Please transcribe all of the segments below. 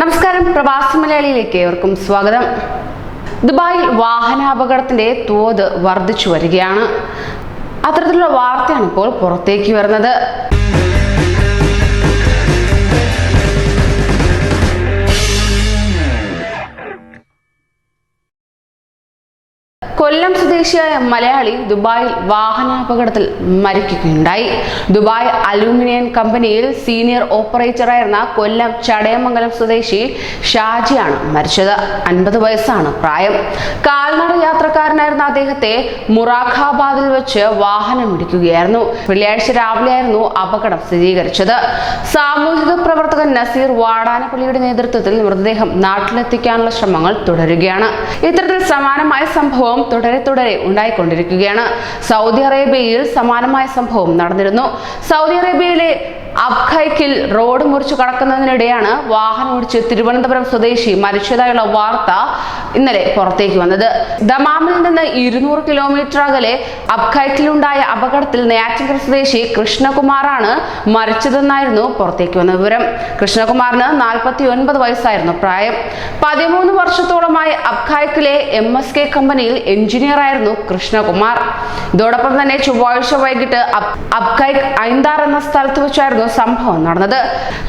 നമസ്കാരം. പ്രവാസി മലയാളിയിലേക്ക് ഏവർക്കും സ്വാഗതം. ദുബായിൽ വാഹനാപകടത്തിന്റെ തോത് വർദ്ധിച്ചു വരികയാണ്. അത്തരത്തിലുള്ള വാർത്തയാണ് ഇപ്പോൾ പുറത്തേക്ക് വരുന്നത്. കൊല്ലം സ്വദേശിയായ മലയാളി ദുബായിൽ വാഹനാപകടത്തിൽ മരിക്കുകയുണ്ടായി. ദുബായ് അലൂമിനിയം കമ്പനിയിൽ സീനിയർ ഓപ്പറേറ്ററായിരുന്ന കൊല്ലം ചടയമംഗലം സ്വദേശി ഷാജിയാണ് മരിച്ചത്. അൻപത് വയസ്സാണ് പ്രായം. കാൽനട യാത്രക്കാരനായിരുന്ന അദ്ദേഹത്തെ മുറാഖാബാദിൽ വെച്ച് വാഹനം ഇടിക്കുകയായിരുന്നു. വെള്ളിയാഴ്ച രാവിലെയായിരുന്നു അപകടം സ്ഥിരീകരിച്ചത്. സാമൂഹിക പ്രവർത്തകൻ നസീർ വാടാനപ്പള്ളിയുടെ നേതൃത്വത്തിൽ മൃതദേഹം നാട്ടിലെത്തിക്കാനുള്ള ശ്രമങ്ങൾ തുടരുകയാണ്. ഇത്തരത്തിൽ സമാനമായ സംഭവം തുടരെ തുടരെ ഉണ്ടായിക്കൊണ്ടിരിക്കുകയാണ്. സൗദി അറേബ്യയിൽ സമാനമായ സംഭവം നടന്നിരുന്നു. സൗദി അറേബ്യയിലെ അബ്ഖൈക്കിൽ റോഡ് മുറിച്ചു കടക്കുന്നതിനിടെയാണ് വാഹനം ഓടിച്ച് തിരുവനന്തപുരം സ്വദേശി മരിച്ചതായുള്ള വാർത്ത ഇന്നലെ പുറത്തേക്ക് വന്നത്. ദമാമിൽ നിന്ന് ഇരുന്നൂറ് കിലോമീറ്റർ അകലെ അബ്ഖൈക്കിലുണ്ടായ അപകടത്തിൽ നെയ്യാറ്റിൻകര സ്വദേശി കൃഷ്ണകുമാറാണ് മരിച്ചതെന്നായിരുന്നു പുറത്തേക്ക് വന്ന വിവരം. കൃഷ്ണകുമാറിന് നാൽപ്പത്തി ഒൻപത് വയസ്സായിരുന്നു പ്രായം. പതിമൂന്ന് വർഷത്തോളമായി അബ്ഖൈക്കിലെ എം എസ് കെ കമ്പനിയിൽ എഞ്ചിനീയർ ആയിരുന്നു കൃഷ്ണകുമാർ. ഇതോടൊപ്പം തന്നെ ചൊവ്വാഴ്ച വൈകിട്ട് അബ്- അബ്ഖൈക്ക് ഐന്താർ എന്ന സ്ഥലത്ത് വെച്ചായിരുന്നു സംഭവം നടന്നത്.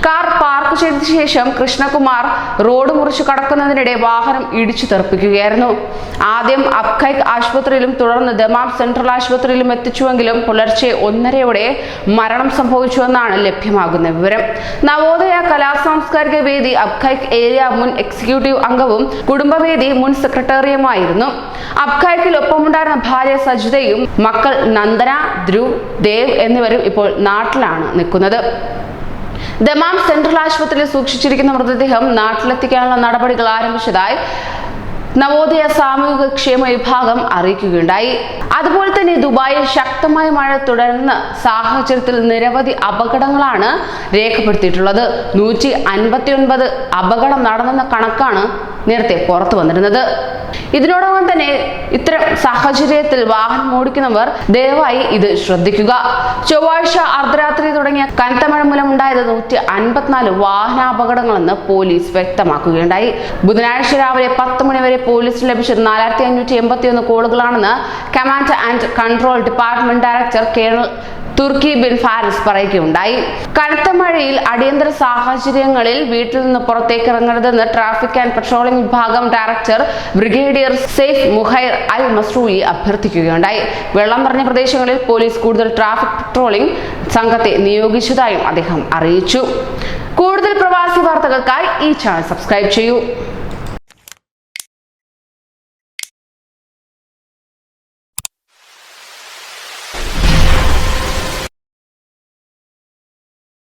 കാർ പാർക്ക് ചെയ്ത ശേഷം കൃഷ്ണകുമാർ റോഡ് മുറിച്ചു കടക്കുന്നതിനിടെ വാഹനം ഇടിച്ചു തെറിപ്പിക്കുകയായിരുന്നു. ആദ്യം അബ്ഖൈ ആശുപത്രിയിലും തുടർന്ന് ദമാം സെൻട്രൽ ആശുപത്രിയിലും എത്തിച്ചുവെങ്കിലും പുലർച്ചെ ഒന്നരയോടെ മരണം സംഭവിച്ചുവെന്നാണ് ലഭ്യമാകുന്ന വിവരം. നവോദയ കലാ സാംസ്കാരിക വേദി അബ്ഖൈ ഏരിയ മുൻ എക്സിക്യൂട്ടീവ് അംഗവും കുടുംബവേദി മുൻ സെക്രട്ടറിയുമായിരുന്നു. അബ്ഖൈക്കിൽ ഒപ്പമുണ്ടായിരുന്ന ഭാര്യ സജിതയും മക്കൾ നന്ദന ധ്രുവ് ദേവ് എന്നിവരും ഇപ്പോൾ നാട്ടിലാണ് നിൽക്കുന്നത്. ദമാം സെൻട്രൽ ആശുപത്രിയിൽ സൂക്ഷിച്ചിരിക്കുന്ന മൃതദേഹം നാട്ടിലെത്തിക്കാനുള്ള നടപടികൾ ആരംഭിച്ചതായി നവോദയ സാമൂഹിക ക്ഷേമ വിഭാഗം അറിയിക്കുകയുണ്ടായി. അതുപോലെ തന്നെ ദുബായിൽ ശക്തമായ മഴ തുടരുന്ന സാഹചര്യത്തിൽ നിരവധി അപകടങ്ങളാണ് രേഖപ്പെടുത്തിയിട്ടുള്ളത്. നൂറ്റി അൻപത്തി ഒൻപത് അപകടം നടന്നെന്ന കണക്കാണ് നേരത്തെ പുറത്തു വന്നിരുന്നത്. ഇതിനോടൊപ്പം തന്നെ ഇത്തരം സാഹചര്യത്തിൽ വാഹനം ഓടിക്കുന്നവർ ദയവായി ഇത് ശ്രദ്ധിക്കുക. ചൊവ്വാഴ്ച അർദ്ധരാത്രി തുടങ്ങിയ കനത്ത മഴ മൂലം ഉണ്ടായത് നൂറ്റി അൻപത്തിനാല് വാഹനാപകടങ്ങളെന്ന് പോലീസ് വ്യക്തമാക്കുകയുണ്ടായി. ബുധനാഴ്ച രാവിലെ പത്ത് മണിവരെ പോലീസിന് ലഭിച്ചത് നാലായിരത്തി അഞ്ഞൂറ്റി എൺപത്തി ഒന്ന് കോളുകളാണെന്ന് command and control department director colonel Turki bin Faris പറയുകയുണ്ടായി. കനത്ത മഴയിൽ അടിയന്തര സാഹചര്യങ്ങളിൽ വീട്ടിൽ നിന്ന് പുറത്തേക്ക് ഇറങ്ങരുതെന്ന് ട്രാഫിക് ആൻഡ് പെട്രോളിംഗ് വിഭാഗം director brigadier Saif Muhair Al Mazrouei അഭ്യർത്ഥിക്കുകയുണ്ടായി. വെള്ളം നിറഞ്ഞ പ്രദേശങ്ങളിൽ പോലീസ് കൂടുതൽ ട്രാഫിക് പെട്രോളിംഗ് സംഘത്തെ നിയോഗിച്ചതായും അദ്ദേഹം അറിയിച്ചു. കൂടുതൽ പ്രവാസി വാർത്തകൾക്കായി ഈ ചാനൽ സബ്സ്ക്രൈബ് ചെയ്യൂ.